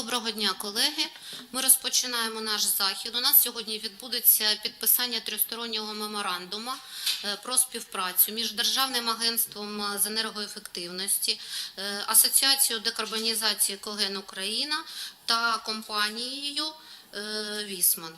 Доброго дня, колеги. Ми розпочинаємо наш захід. У нас сьогодні відбудеться підписання тристороннього меморандуму е, про співпрацю між Державним агентством е, з енергоефективності, е, Асоціацією декарбонізації Коген Україна та компанією Вісман.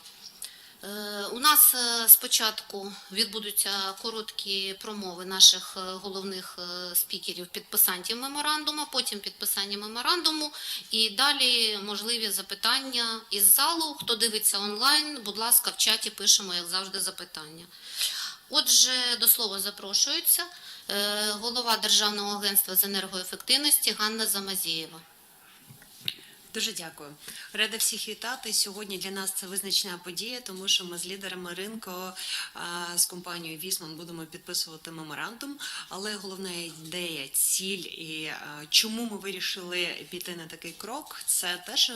Е, У нас е, спочатку відбудуться короткі промови наших е, головних спікерів, підписантів меморандуму, потім підписання меморандуму і далі можливі запитання із залу. Хто дивиться онлайн, будь ласка, в чаті пишемо, як завжди, запитання. Отже, до слова запрошується голова Державного агентства з енергоефективності Ганна Замазієва. Дуже дякую. Рада всіх вітати. Сьогодні для нас це визначна подія, тому що ми з лідерами ринку з компанією Вісман будемо підписувати меморандум. Але головна ідея, ціль і чому ми вирішили піти на такий крок, це те, що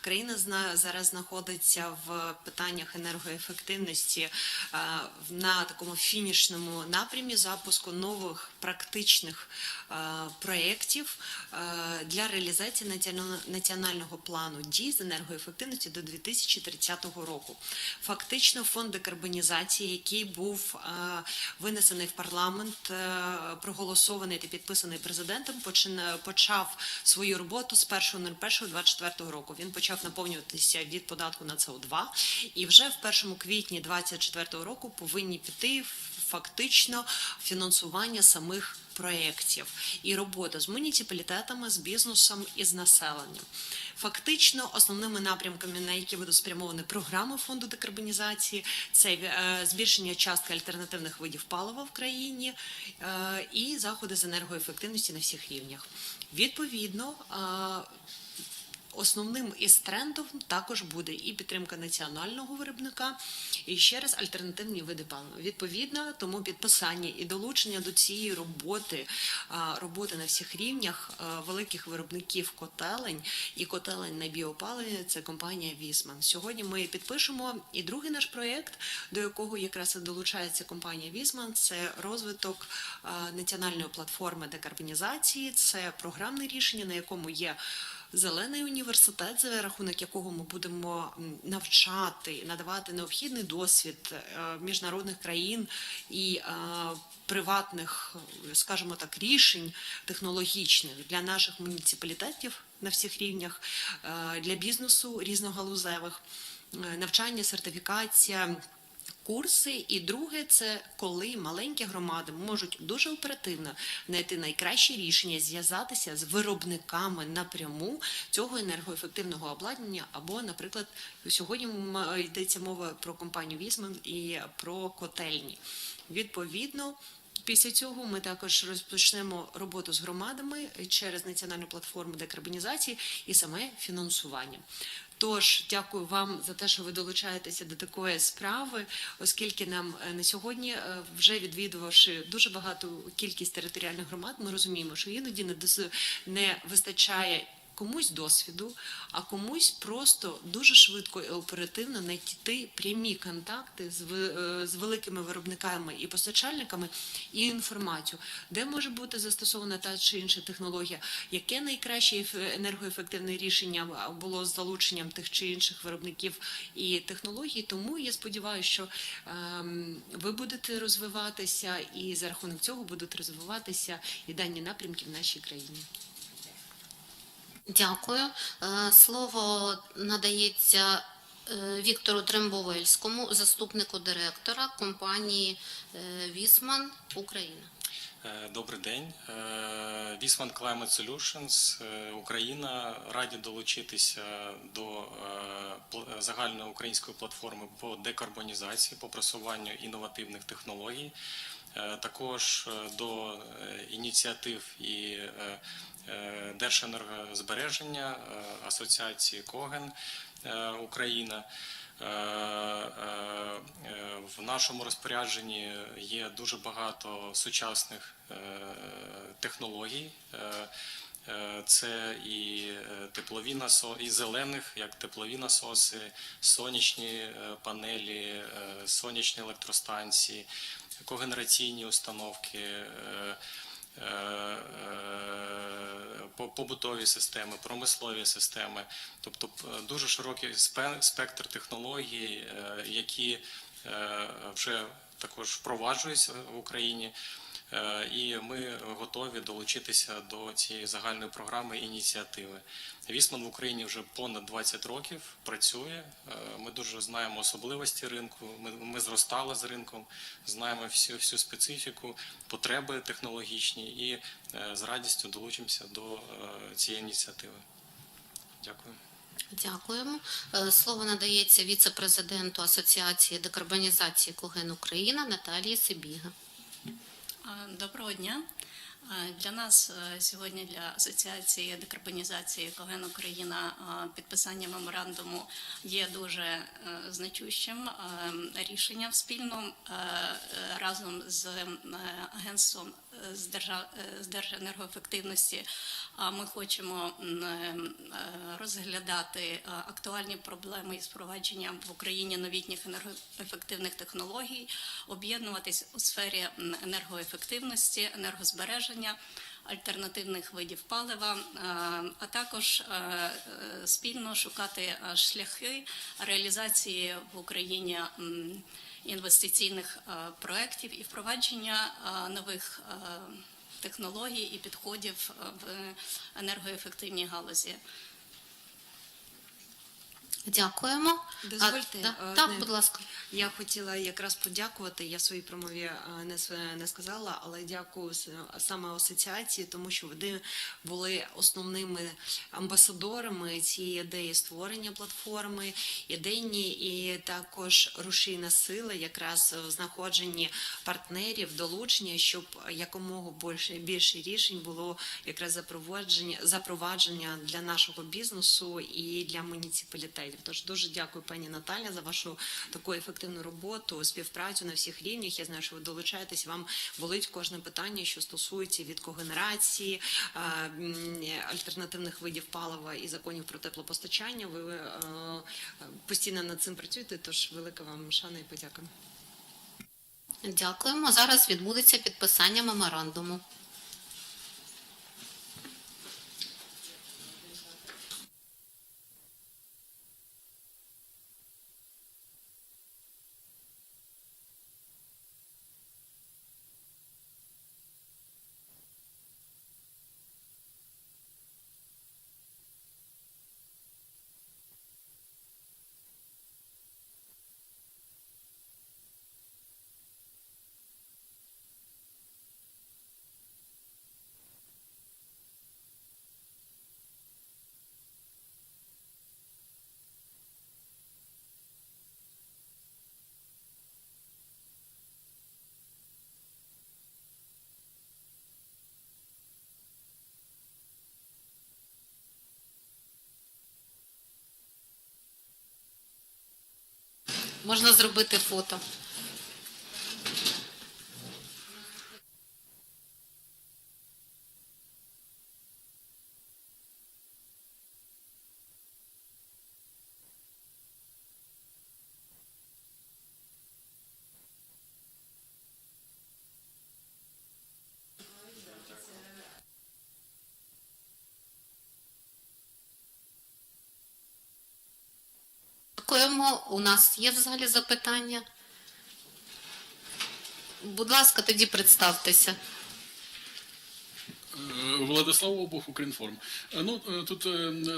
країна зараз знаходиться в питаннях енергоефективності на такому фінішному напрямі запуску нових практичних проєктів для реалізації національного- національного плану дій з енергоефективності до 2030 року. Фактично, фонд декарбонізації, який був винесений в парламент, е, проголосований та підписаний президентом, почав свою роботу з 1.01.24 року. Він почав наповнюватися від податку на СО2 і вже в першому квітні 2024 року повинні піти фактично фінансування самих проєктів і робота з муніципалітетами, з бізнесом і з населенням. Фактично, основними напрямками, на які будуть спрямовані програми фонду декарбонізації, це е, збільшення частки альтернативних видів палива в країні е, і заходи з енергоефективності на всіх рівнях. Відповідно. Основним із трендів також буде і підтримка національного виробника, і ще раз альтернативні види палива. Відповідно, тому підписання і долучення до цієї роботи, роботи на всіх рівнях великих виробників котелень і котелень на біопаливі це компанія Вісман. Сьогодні ми підпишемо і другий наш проєкт, до якого якраз долучається компанія Вісман. Це розвиток національної платформи декарбонізації. Це програмне рішення, на якому є. Зелений університет, за рахунок якого ми будемо навчати, надавати необхідний досвід е, міжнародних країн і е, приватних, скажімо так, рішень технологічних для наших муніципалітетів на всіх рівнях, е, для бізнесу різногалузевих, навчання, сертифікація. Курси, і друге, це коли маленькі громади можуть дуже оперативно знайти найкращі рішення, зв'язатися з виробниками напряму цього енергоефективного обладнання. Або, наприклад, сьогодні йдеться мова про компанію Вісман і про котельні. Відповідно. Після цього ми також розпочнемо роботу з громадами через національну платформу декарбонізації і саме фінансування. Тож дякую вам за те, що ви долучаєтеся до такої справи, оскільки нам е, на сьогодні, е, вже відвідувавши дуже багату кількість територіальних громад, ми розуміємо, що іноді не вистачає. Комусь досвіду, а комусь просто дуже швидко і оперативно знайти прямі контакти з, е, з великими виробниками і постачальниками і інформацію, де може бути застосована та чи інша технологія, яке найкраще енергоефективне рішення було з залученням тих чи інших виробників і технологій. Тому я сподіваюся, що ем, ви будете розвиватися, і за рахунок цього будуть розвиватися і дані напрямки в нашій країні. Дякую. Е, Слово надається е, Віктору Трембовельському, заступнику директора компанії е, Вісман Україна. Добрий день. Вісман Climate Solutions, Україна. Раді долучитися до е, загальної української платформи по декарбонізації, по просуванню інновативних технологій. Також до ініціатив і Держенергозбереження е, Асоціації Коген е, Україна. Е, е, е, В нашому розпорядженні є дуже багато сучасних е, технологій. Е, е, Це і е, теплові насоси, і зелених, як теплові насоси, сонячні е, панелі, е, сонячні електростанції, когенераційні установки. Е, е, по- побутові системи, промислові системи, тобто е, дуже широкий спе- спектр технологій, які вже також впроваджуються в Україні. Е, І ми готові долучитися до цієї загальної програми ініціативи. Вісман в Україні вже понад 20 років працює. Е, Ми дуже знаємо особливості ринку. Ми, ми зростали з ринком, знаємо всю, всю специфіку, потреби технологічні і е, з радістю долучимося до цієї ініціативи. Дякую. Дякуємо. Слово надається віце-президенту Асоціації декарбонізації Коген Україна Наталії Сибіга. Доброго дня. Для нас е, сьогодні для Асоціації декарбонізації Коген Україна підписання меморандуму є дуже е, значущим е, рішенням спільно е, е, разом з е, агентством е, з держав е, з Держенергоефективності. Ми хочемо е, е, розглядати е, актуальні проблеми із впровадженням в Україні новітніх енергоефективних технологій, об'єднуватись у сфері енергоефективності, енергозбереження. Альтернативних видів палива, е, а також е, е, спільно шукати шляхи реалізації в Україні інвестиційних проєктів і впровадження нових технологій і підходів в енергоефективній галузі. Дякуємо. Дозвольте, А, да, е, так, будь ласка. Я хотіла якраз подякувати. Я в своїй промові е, не, не сказала, але дякую саме асоціації, тому що вони були основними амбасадорами цієї ідеї створення платформи, ідейні і також рушійна сила, якраз в знаходженні партнерів, долучення, щоб якомога більше більше рішень було якраз запровадження запровадження для нашого бізнесу і для муніципалітетів. Тож дуже дякую, пані Наталя, за вашу таку ефективну роботу, співпрацю на всіх рівнях. Я знаю, що ви долучаєтесь. Вам болить кожне питання, що стосується від когенерації, альтернативних видів палива і законів про теплопостачання. Ви е, постійно над цим працюєте. Тож велика вам шана і подяка. Дякуємо. Зараз відбудеться підписання меморандуму. Можна зробити фото. Дякуємо. У нас є в залі запитання. Будь ласка, тоді представтеся. Е, Владислав Обух, Укрінформ. Е, Ну е, тут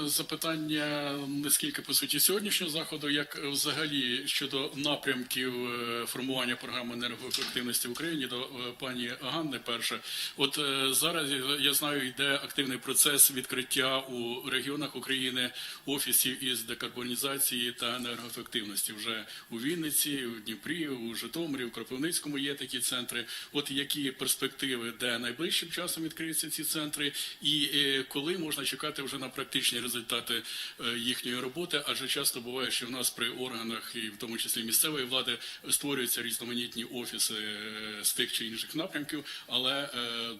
запитання не скільки по суті сьогоднішнього заходу, як взагалі щодо напрямків формування програми енергоефективності в Україні до пані Ганни. Перше, от зараз я- знаю, йде активний процес відкриття у регіонах України офісів із декарбонізації та енергоефективності. Вже у Вінниці, у Дніпрі, у Житомирі, у Кропивницькому є такі центри. От які перспективи, де найближчим часом відкриються ці центри, і е, коли можна чекати вже на практичні результати е, їхньої роботи? Адже часто буває, що в нас при органах, і в тому числі місцевої влади, створюються різноманітні офіси е, з тих чи інших напрямків, але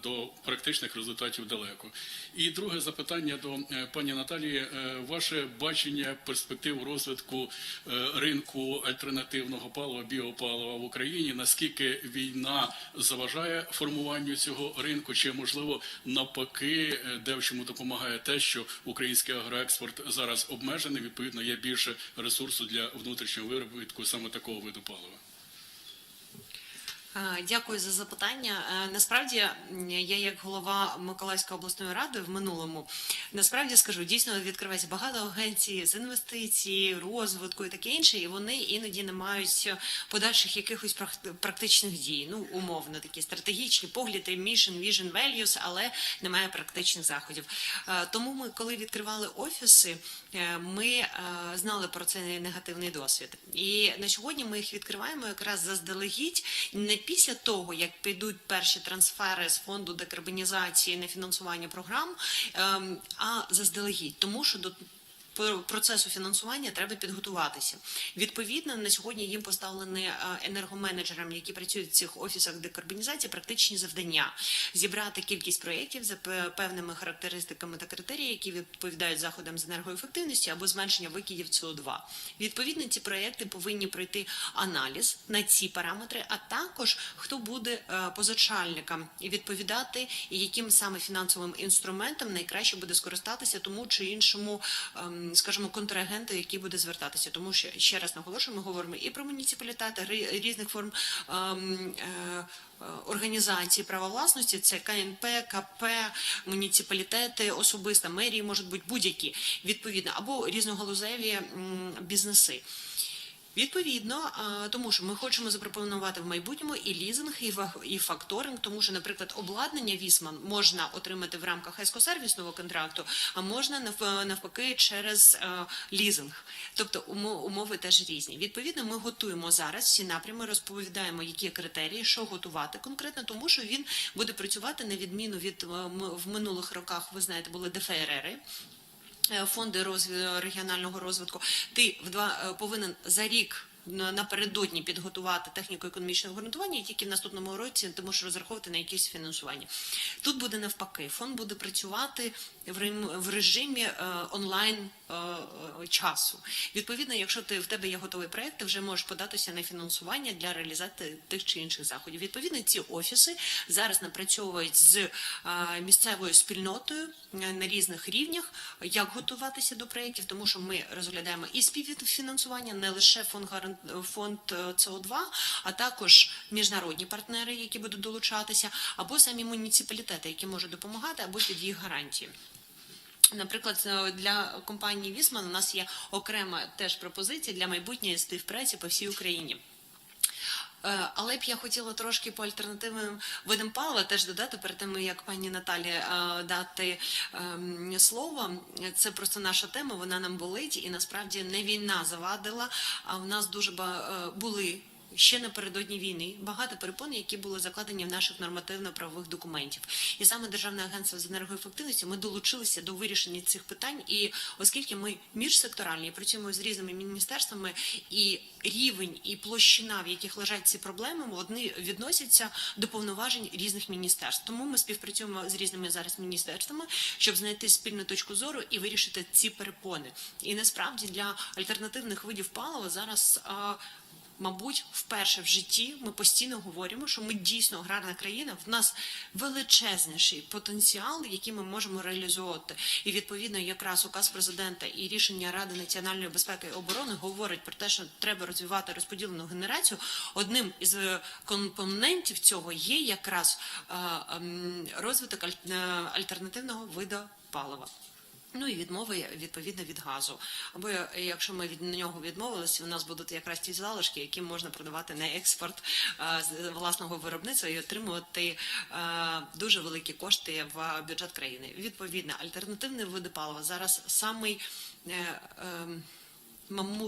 до практичних результатів далеко. І друге запитання до пані Наталії: ваше бачення перспектив розвитку ринку альтернативного палива, біопалива в Україні? Наскільки війна заважає формуванню цього ринку? Чи можливо навпаки, е, де в чому допомагає те, що український агроекспорт зараз обмежений, відповідно, є більше ресурсу для внутрішнього виробітку саме такого виду палива. Е, Дякую за запитання. Е, Насправді, я як голова Миколаївської обласної ради в минулому насправді скажу, дійсно відкривається багато агенцій з інвестицій, розвитку і таке інше, і вони іноді не мають подальших якихось прак- практичних дій. Ну, умовно, такі стратегічні погляди, mission, vision, values, але немає практичних заходів. Е, Тому ми, коли відкривали офіси, ми знали про цей негативний досвід. І на сьогодні ми їх відкриваємо якраз заздалегідь, не після того, як підуть перші трансфери з фонду декарбонізації на фінансування програм, ем, а заздалегідь, тому що до процесу фінансування треба підготуватися. Відповідно, на сьогодні їм поставлені е, енергоменеджерам, які працюють в цих офісах декарбонізації, практичні завдання зібрати кількість проєктів за певними характеристиками та критерії, які відповідають заходам з енергоефективності або зменшення викидів СО2. Відповідно, ці проєкти повинні пройти аналіз на ці параметри, а також хто буде е, позичальникам і відповідати, і яким саме фінансовим інструментом найкраще буде скористатися тому чи іншому, ем, скажімо, контрагенти, який буде звертатися. Тому що ще раз наголошую, ми говоримо і про муніципалітети різних форм. е, е, Організації права власності це КНП, КП, муніципалітети, особиста мерії можуть бути будь-які відповідно або різногалузеві бізнеси. Відповідно, тому що ми хочемо запропонувати в майбутньому і лізинг, і факторинг, тому що, наприклад, обладнання Вісман можна отримати в рамках ескосервісного контракту, а можна навпаки через е, лізинг. Тобто умо- умови теж різні. Відповідно, ми готуємо зараз всі напрями, розповідаємо, які критерії, що готувати конкретно, тому що він буде працювати на відміну від е, в минулих роках. Ви знаєте, були ДФРРи. Е, фонди розві- регіонального розвитку, ти в два е, повинен за рік. На- Напередодні підготувати техніко-економічне обґрунтування, і тільки в наступному році ти можеш розраховувати на якесь фінансування. Тут буде навпаки, фонд буде працювати в режимі е, онлайн е, е, часу. Відповідно, якщо ти в тебе є готовий проект, ти вже можеш податися на фінансування для реалізації тих чи інших заходів. Відповідно, ці офіси зараз напрацьовують з місцевою спільнотою на різних рівнях, як готуватися до проєктів, тому що ми розглядаємо і співфінансування, не лише фонд гаран- фонд фонд СО2, а також міжнародні партнери, які будуть долучатися, або самі муніципалітети, які можуть допомагати, або під їх гарантії. Наприклад, е, для компанії Вісман у нас є окрема теж пропозиція для майбутньої співпраці по всій Україні. Е, Але б я хотіла трошки по альтернативним видам палива теж додати перед тим, як пані Наталі е, дати ем, слово. Це просто наша тема, вона нам болить, і насправді не війна завадила. А в нас дуже е, були. Ще напередодні війни багато перепон, які були закладені в наших нормативно-правових документів, і саме Державне агентство з енергоефективності ми долучилися до вирішення цих питань. І оскільки ми міжсекторальні працюємо з різними міністерствами, і рівень і площина, в яких лежать ці проблеми, вони відносяться до повноважень різних міністерств. Тому ми співпрацюємо з різними зараз міністерствами, щоб знайти спільну точку зору і вирішити ці перепони. І насправді для альтернативних видів палива зараз. Мабуть, вперше в житті ми постійно говоримо, що ми дійсно аграрна країна. В нас величезніший потенціал, який ми можемо реалізовувати. І відповідно, якраз указ президента і рішення Ради національної безпеки і оборони говорить про те, що треба розвивати розподілену генерацію. Одним із е, компонентів цього є якраз е, ем, розвиток е, альтернативного виду палива. Ну і відмови відповідно від газу. Або е, якщо ми від нього відмовилися, у нас будуть якраз ті залишки, які можна продавати на експорт е, з власного виробництва і отримувати е, дуже великі кошти в бюджет країни. Відповідно, альтернативні види палива зараз самий.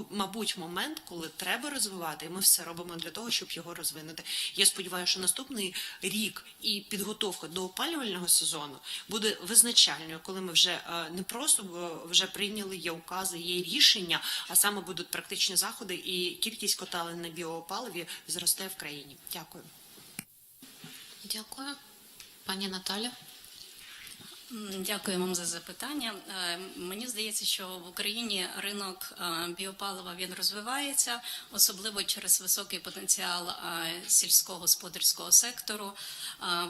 Мабуть, момент, коли треба розвивати, і ми все робимо для того, щоб його розвинути. Я сподіваюся, що наступний рік і підготовка до опалювального сезону буде визначальною, коли ми вже е, не просто вже прийняли є укази, є рішення, а саме будуть практичні заходи, і кількість коталень на біопаливі зросте в країні. Дякую. Дякую. Пані Наталя. Дякую вам за запитання. Е, Мені здається, що в Україні ринок е, біопалива він розвивається, особливо через високий потенціал е, сільськогосподарського сектору.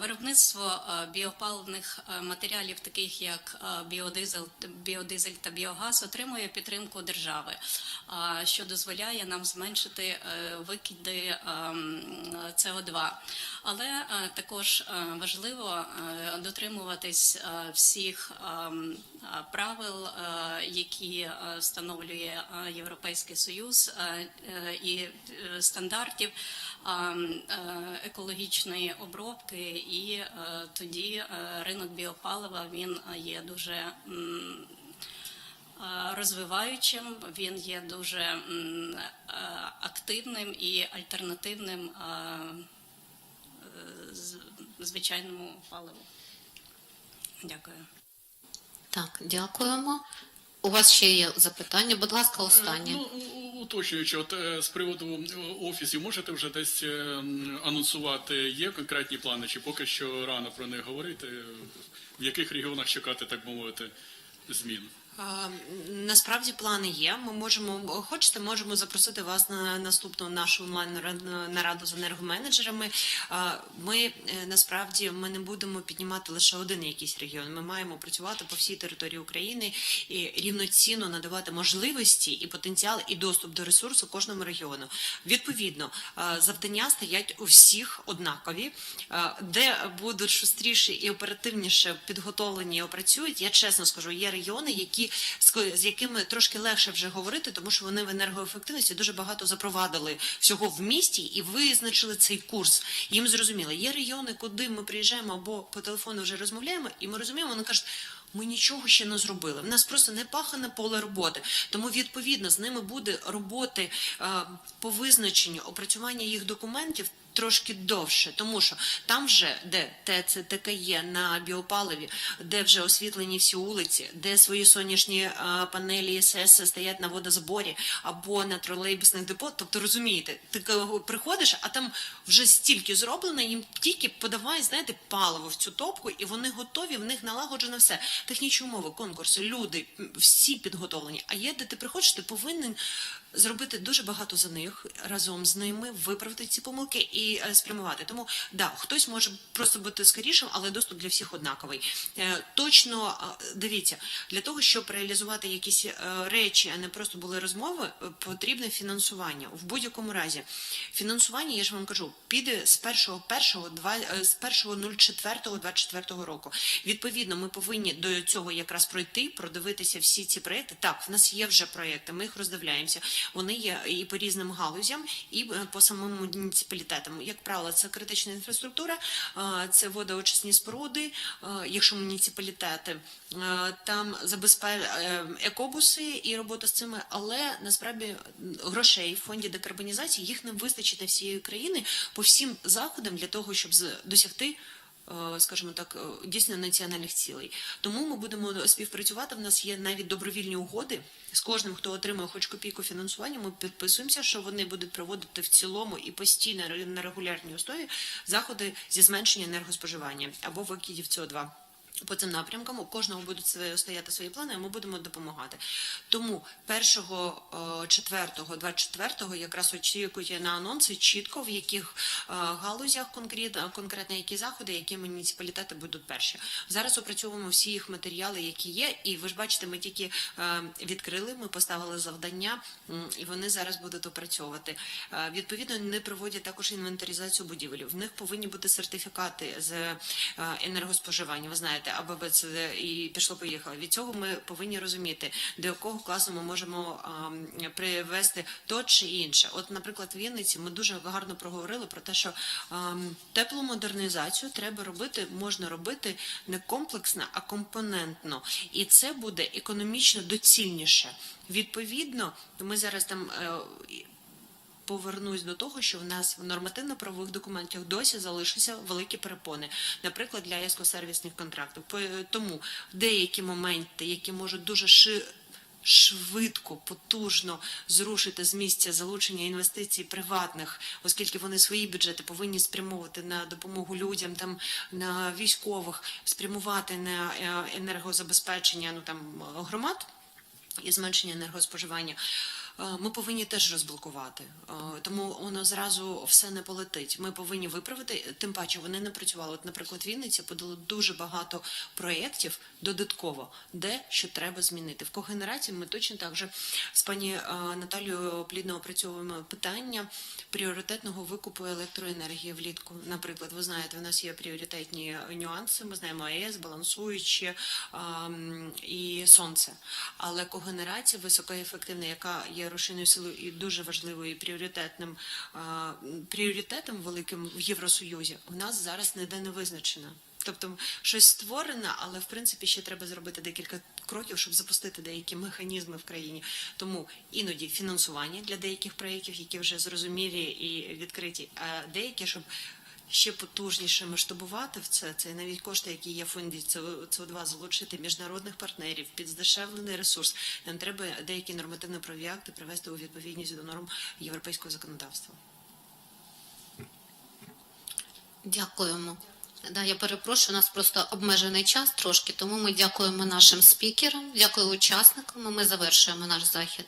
Виробництво біопаливних матеріалів, таких як е, біодизель, та біогаз, отримує підтримку держави, що дозволяє нам зменшити викиди ем, СО2. Але також важливо дотримуватись всіх ем, е, правил, е, які е, встановлює Європейський Союз і стандартів ем, екологічної обробки, і тоді ринок біопалива він є дуже розвиваючим, він є дуже активним і альтернативним звичайному паливу. Дякую. Так, дякуємо. У вас ще є запитання? Будь ласка, останнє. Ну, уточнюючи, от е, з приводу е, офісів, можете вже десь е, анонсувати, є конкретні плани, чи поки що рано про них говорити? В яких регіонах чекати, так би мовити, змін? Насправді плани є. Ми можемо, хочете, можемо запросити вас на наступну нашу онлайн нараду з енергоменеджерами. Ми е, насправді ми не будемо піднімати лише один якийсь регіон. Ми маємо працювати по всій території України і рівноцінно надавати можливості і потенціал, і доступ до ресурсу кожному регіону. Відповідно, завдання стоять у всіх однакові, де будуть шустріше і оперативніше підготовлені і опрацюють. Я чесно скажу, є регіони, які з- з якими трошки легше вже говорити, тому що вони в енергоефективності дуже багато запровадили всього в місті і визначили цей курс. Їм зрозуміло. Є регіони, куди ми приїжджаємо або по телефону вже розмовляємо, і ми розуміємо, вони кажуть. Ми нічого ще не зробили. В нас просто не пахане поле роботи. Тому відповідно з ними буде роботи е, по визначенню опрацювання їх документів трошки довше, тому що там вже де ТЕЦ, ТКЄ на біопаливі, де вже освітлені всі вулиці, де свої сонячні е, панелі СС стоять на водозаборі або на тролейбусних депо. Тобто розумієте, ти приходиш, а там вже стільки зроблено, їм тільки подавай, знаєте, паливо в цю топку, і вони готові, в них налагоджено все. Технічні умови, конкурси, люди, всі підготовлені. А є, де ти приходиш, ти повинен зробити дуже багато за них разом з ними, виправити ці помилки і е, спрямувати. Тому да, хтось може просто бути скорішим, але доступ для всіх однаковий. Е, Точно дивіться, для того, щоб реалізувати якісь е, речі, а не просто були розмови, потрібне фінансування в будь-якому разі. Фінансування, я ж вам кажу, піде з 1.1.2, е, з 1.04.24 року. Відповідно, ми повинні до цього якраз пройти, продивитися всі ці проекти. Так, в нас є вже проекти, ми їх роздивляємося. Вони є і по різним галузям, і е, по самим муніципалітетам. Як правило, це критична інфраструктура, е, це водоочисні споруди, е, якщо муніципалітети, там забезпе е, екобуси і робота з цими, але насправді грошей в фонді декарбонізації їх не вистачить на всієї країни по всім заходам для того, щоб досягти скажімо так, е, дійсно національних цілей. Тому ми будемо співпрацювати. В нас є навіть добровільні угоди з кожним, хто отримує хоч копійку фінансування. Ми підписуємося, що вони будуть проводити в цілому і постійно на регулярній основі заходи зі зменшення енергоспоживання або викидів СО2. По цим напрямкам у кожного будуть стояти свої плани, а ми будемо допомагати. Тому 1, 4, 24 якраз очікує на анонси чітко в яких е, галузях конкретно, конкретно які заходи, які муніципалітети будуть перші. Зараз опрацьовуємо всі їх матеріали, які є, і ви ж бачите, ми тільки е, відкрили, ми поставили завдання, і вони зараз будуть опрацьовувати. Е, Відповідно, вони проводять також інвентаризацію будівель. В них повинні бути сертифікати з е, енергоспоживання. Ви знаєте, АББ це і пішло поїхало. Від цього ми повинні розуміти, до якого класу ми можемо ам, привести то чи інше. От, наприклад, в Вінниці ми дуже гарно проговорили про те, що ам, теплу модернізацію треба робити, можна робити не комплексно, а компонентно, і це буде економічно доцільніше. Відповідно, ми зараз там. Е, повернусь до того, що в нас в нормативно-правових документах досі залишаться великі перепони, наприклад, для ЕСКО-сервісних контрактів. Тому деякі моменти, які можуть дуже ши... швидко, потужно зрушити з місця залучення інвестицій приватних, оскільки вони свої бюджети повинні спрямовувати на допомогу людям, там на військових, спрямувати на е, енергозабезпечення ну там громад і зменшення енергоспоживання. Е, Ми повинні теж розблокувати, Е, тому воно зразу все не полетить. Ми повинні виправити. Тим паче вони не працювали. От, наприклад, Вінниця подало дуже багато проєктів додатково, де що треба змінити. В когенерації ми точно так же з пані е, Наталією плідно опрацьовуємо питання пріоритетного викупу електроенергії влітку. Наприклад, ви знаєте, у нас є пріоритетні нюанси. Ми знаємо АЕС, балансуючі ем, і сонце. Але когенерація високоефективна, яка є рушійною силою і дуже важливою і пріоритетним пріоритетом великим в Євросоюзі, у нас зараз ніде не визначена. Тобто щось створено, але в принципі ще треба зробити декілька кроків, щоб запустити деякі механізми в країні. Тому іноді фінансування для деяких проєктів, які вже зрозумілі і відкриті, а деякі, щоб ще потужніше масштабувати в це, це навіть кошти, які є в фонді СО2, залучити міжнародних партнерів під здешевлений ресурс. Нам треба деякі нормативно-правові акти привести у відповідність до норм європейського законодавства. Дякуємо. Да, я перепрошую, у нас просто обмежений час трошки, тому ми дякуємо нашим спікерам, дякую учасникам. Ми завершуємо наш захід.